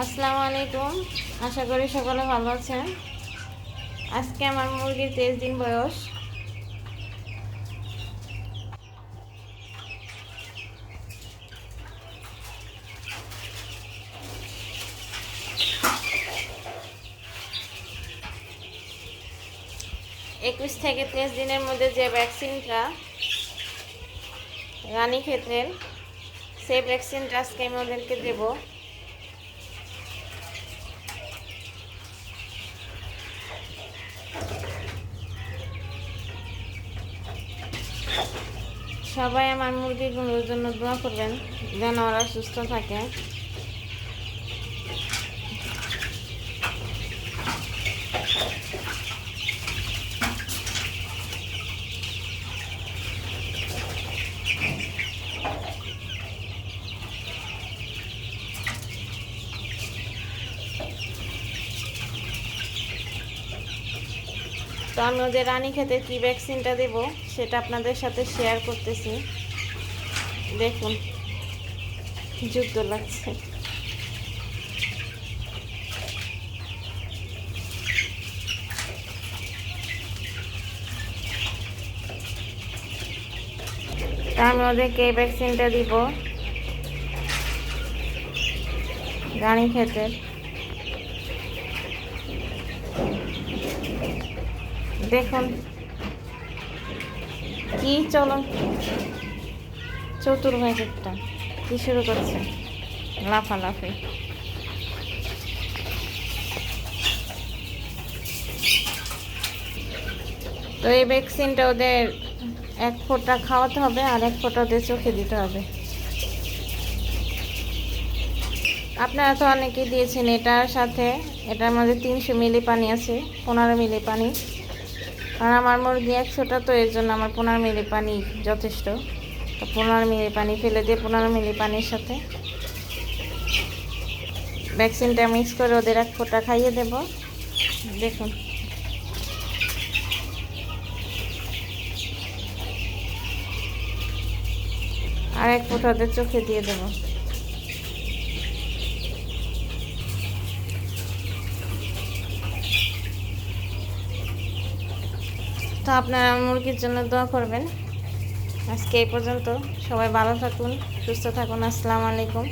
আসসালামু আলাইকুম। আশা করি সকলে ভালো আছেন। আজকে আমার মুরগির তেইশ দিন বয়স। একুশ থেকে তেইশ দিনের মধ্যে যে ভ্যাকসিনটা রানী ক্ষেত্রের, সেই ভ্যাকসিনটা আজকে আমি ওদেরকে দেবো। সবাই আমার মুরগিগুলোর জন্য দোয়া করবেন যেন ওরা সুস্থ থাকে। তো আমি ওদের রানী খেতে কী ভ্যাকসিনটা দেব, সেটা আপনাদের সাথে শেয়ার করতেছি। দেখুন যুদ্ধ লাগছে আমি ওদেরকে এই ভ্যাকসিনটা দিব। রানী খেতে দেখুন। কি চলো। চতুর ভাই একটা কি শুরু করছে? লাফালাফি। তো এই ভ্যাকসিনটা ওদের এক ফোঁটা খাওয়াতে হবে আর এক ফোঁটা ওদের চোখে দিতে হবে। আপনারা তো অনেকেই দিয়েছেন এটার সাথে। এটার মধ্যে তিনশো মিলি পানি আছে, পনেরো মিলি পানি। কারণ আমার মুরগি একশোটা, তো এর জন্য আমার পনেরো মিলি পানি যথেষ্ট। তো পনেরো মিলি পানি ফেলে দিয়ে পনেরো মিলি পানির সাথে ভ্যাকসিনটা মিক্স করে ওদের এক ফোঁটা খাইয়ে দেব। দেখুন। আর এক ফোঁটা ওদের চোখে দিয়ে দেবো। তো আপনারা মুরগির জন্য দোয়া করবেন। আজকে এই পর্যন্ত সবাই ভালো থাকুন, সুস্থ থাকুন। আসসালামু আলাইকুম।